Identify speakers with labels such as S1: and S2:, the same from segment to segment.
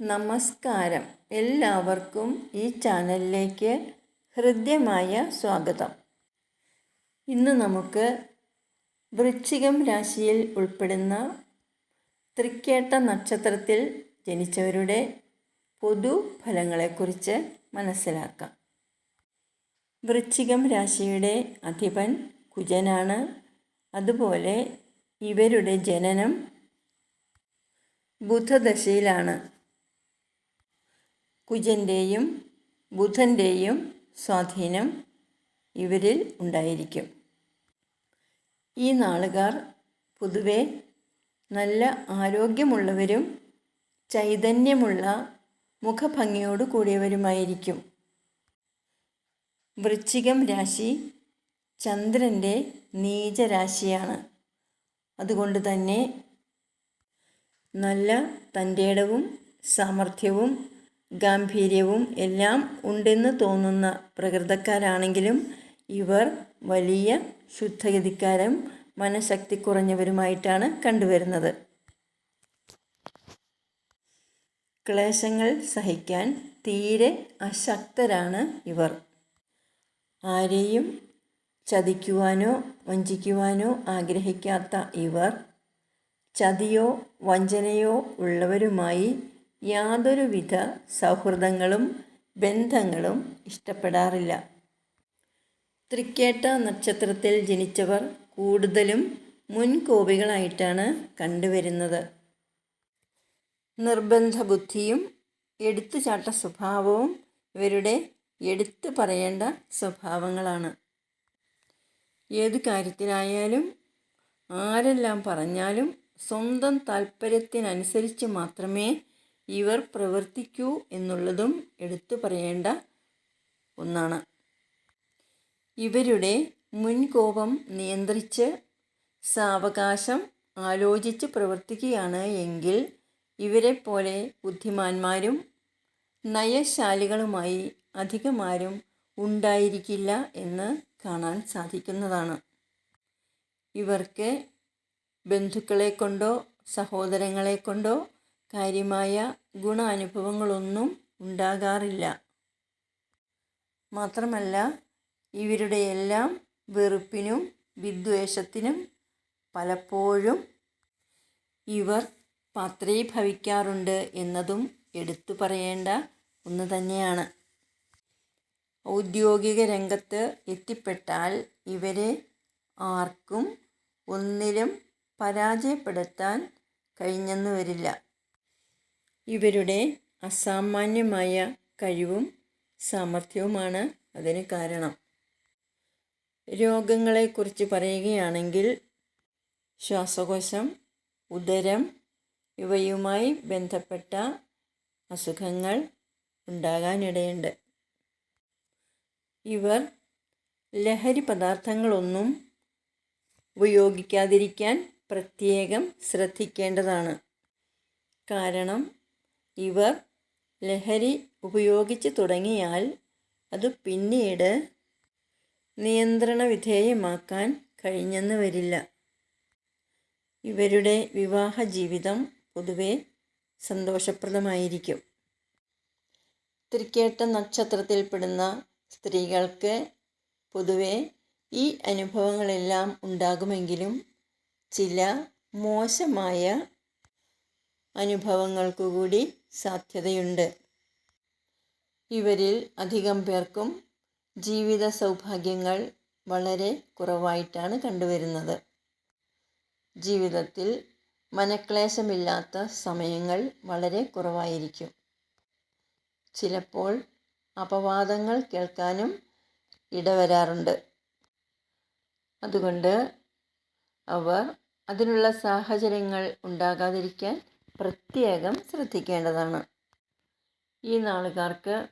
S1: നമസ്കാരം. എല്ലാവർക്കും ഈ ചാനലിലേക്ക് ഹൃദ്യമായ സ്വാഗതം. ഇന്ന് നമുക്ക് വൃശ്ചികം രാശിയിൽ ഉൾപ്പെടുന്ന തൃക്കേട്ട നക്ഷത്രത്തിൽ ജനിച്ചവരുടെ പൊതു ഫലങ്ങളെക്കുറിച്ച് മനസ്സിലാക്കാം. വൃശ്ചികം രാശിയുടെ അധിപൻ കുജനാണ്. അതുപോലെ ഇവരുടെ ജനനം ബുധദശയിലാണ്. കുജന്റെയും ബുധന്റെയും സ്വാധീനം ഇവരിൽ ഉണ്ടായിരിക്കും. ഈ നാളുകാർ പൊതുവെ നല്ല ആരോഗ്യമുള്ളവരും ചൈതന്യമുള്ള മുഖഭംഗിയോട് കൂടിയവരുമായിരിക്കും. വൃശ്ചികം രാശി ചന്ദ്രന്റെ നീചരാശിയാണ്. അതുകൊണ്ട് തന്നെ നല്ല തന്റെടവും സാമർഥ്യവും ഗാംഭീര്യവും എല്ലാം ഉണ്ടെന്ന് തോന്നുന്ന പ്രകൃതക്കാരാണെങ്കിലും ഇവർ വലിയ ശുദ്ധഗതിക്കാരും മനഃശക്തി കുറഞ്ഞവരുമായിട്ടാണ് കണ്ടുവരുന്നത്. ക്ലേശങ്ങൾ സഹിക്കാൻ തീരെ അശക്തരാണ് ഇവർ. ആരെയും ചതിക്കുവാനോ വഞ്ചിക്കുവാനോ ആഗ്രഹിക്കാത്ത ഇവർ ചതിയോ വഞ്ചനയോ ഉള്ളവരുമായി യാതൊരുവിധ സൗഹൃദങ്ങളും ബന്ധങ്ങളും ഇഷ്ടപ്പെടാറില്ല. തൃക്കേട്ട നക്ഷത്രത്തിൽ ജനിച്ചവർ കൂടുതലും മുൻകോപികളായിട്ടാണ് കണ്ടുവരുന്നത്. നിർബന്ധ ബുദ്ധിയും എടുത്തുചാട്ട സ്വഭാവവും ഇവരുടെ എടുത്തു പറയേണ്ട സ്വഭാവങ്ങളാണ്. ഏത് കാര്യത്തിലായാലും ആരെല്ലാം പറഞ്ഞാലും സ്വന്തം താല്പര്യത്തിനനുസരിച്ച് മാത്രമേ ഇവർ പ്രവർത്തിക്കൂ എന്നുള്ളതും എടുത്തു പറയേണ്ട ഒന്നാണ്. ഇവരുടെ മുൻകോപം നിയന്ത്രിച്ച് സാവകാശം ആലോചിച്ച് പ്രവർത്തിക്കുകയാണ് എങ്കിൽ ഇവരെപ്പോലെ ബുദ്ധിമാന്മാരും നയശാലികളുമായി അധികമാരും ഉണ്ടായിരിക്കില്ല എന്ന് കാണാൻ സാധിക്കുന്നതാണ്. ഇവർക്ക് ബന്ധുക്കളെ കൊണ്ടോ സഹോദരങ്ങളെ കൊണ്ടോ കാര്യമായ ഗുണാനുഭവങ്ങളൊന്നും ഉണ്ടാകാറില്ല. മാത്രമല്ല ഇവരുടെ എല്ലാം വെറുപ്പിനും വിദ്വേഷത്തിനും പലപ്പോഴും ഇവർ പാത്രീഭവിക്കാറുണ്ട് എന്നതും എടുത്തു പറയേണ്ട ഒന്ന് തന്നെയാണ്. ഔദ്യോഗിക രംഗത്ത് എത്തിപ്പെട്ടാൽ ഇവരെ ആർക്കും ഒന്നിലും പരാജയപ്പെടുത്താൻ കഴിഞ്ഞെന്നു വരില്ല. ഇവരുടെ അസാമാന്യമായ കഴിവും സാമർഥ്യവുമാണ് അതിന് കാരണം. രോഗങ്ങളെക്കുറിച്ച് പറയുകയാണെങ്കിൽ ശ്വാസകോശം ഉദരം ഇവയുമായി ബന്ധപ്പെട്ട അസുഖങ്ങൾ ഉണ്ടാകാനിടയുണ്ട്. ഇവർ ലഹരി പദാർത്ഥങ്ങളൊന്നും ഉപയോഗിക്കാതിരിക്കാൻ പ്രത്യേകം ശ്രദ്ധിക്കേണ്ടതാണ്. കാരണം ഇവർ ലഹരി ഉപയോഗിച്ച് തുടങ്ങിയാൽ അത് പിന്നീട് നിയന്ത്രണ വിധേയമാക്കാൻ കഴിഞ്ഞെന്ന് വരില്ല. ഇവരുടെ വിവാഹ ജീവിതം പൊതുവെ സന്തോഷപ്രദമായിരിക്കും. തൃക്കേട്ട നക്ഷത്രത്തിൽപ്പെടുന്ന സ്ത്രീകൾക്ക് പൊതുവെ ഈ അനുഭവങ്ങളെല്ലാം ഉണ്ടാകുമെങ്കിലും ചില മോശമായ അനുഭവങ്ങൾക്കു കൂടി സാധ്യതയുണ്ട്. ഇവരിൽ അധികം പേർക്കും ജീവിത സൗഭാഗ്യങ്ങൾ വളരെ കുറവായിട്ടാണ് കണ്ടുവരുന്നത്. ജീവിതത്തിൽ മനക്ലേശമില്ലാത്ത സമയങ്ങൾ വളരെ കുറവായിരിക്കും. ചിലപ്പോൾ അപവാദങ്ങൾ കേൾക്കാനും ഇടവരാറുണ്ട്. അതുകൊണ്ട് അവർ അതിനുള്ള സാഹചര്യങ്ങൾ ഉണ്ടാകാതിരിക്കാൻ പ്രത്യേകം ശ്രദ്ധിക്കേണ്ടതാണ്. ഈ നാളുകാർക്ക്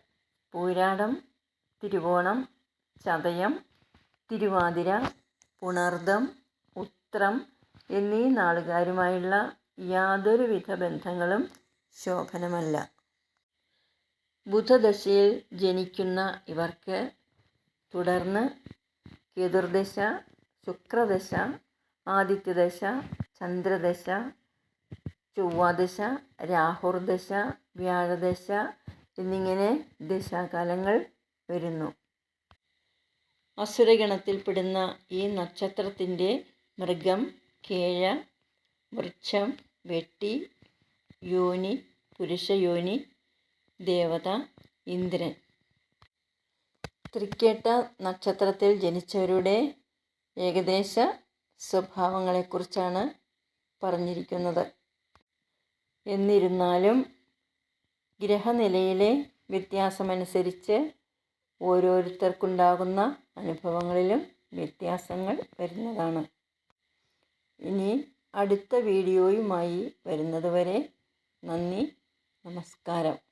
S1: പൂരാടം തിരുവോണം ചതയം തിരുവാതിര പുണർദം ഉത്രം എന്നീ നാളുകാരുമായുള്ള യാതൊരുവിധ ബന്ധങ്ങളും ശോഭനമല്ല. ബുധദശയിൽ ജനിക്കുന്ന ഇവർക്ക് തുടർന്ന് കേതുർദശ ശുക്രദശ ആദിത്യദശ ചന്ദ്രദശ ചൊവ്വാദശ രാഹുർദശ വ്യാഴദശ എന്നിങ്ങനെ ദശാകാലങ്ങൾ വരുന്നു. അസുരഗണത്തിൽപ്പെടുന്ന ഈ നക്ഷത്രത്തിന്റെ മൃഗം കേഴ വൃക്ഷം വെട്ടി യോനി പുരുഷ യോനി ദേവത ഇന്ദ്രൻ. തൃക്കേട്ട നക്ഷത്രത്തിൽ ജനിച്ചവരുടെ ഏകദേശ സ്വഭാവങ്ങളെക്കുറിച്ചാണ് പറഞ്ഞിരിക്കുന്നത്. എന്നിരുന്നാലും ഗ്രഹനിലയിലെ വ്യത്യാസമനുസരിച്ച് ഓരോരുത്തർക്കുണ്ടാകുന്ന അനുഭവങ്ങളിലും വ്യത്യാസങ്ങൾ വരുന്നതാണ്. ഇനി അടുത്ത വീഡിയോയുമായി വരുന്നതുവരെ നന്ദി നമസ്കാരം.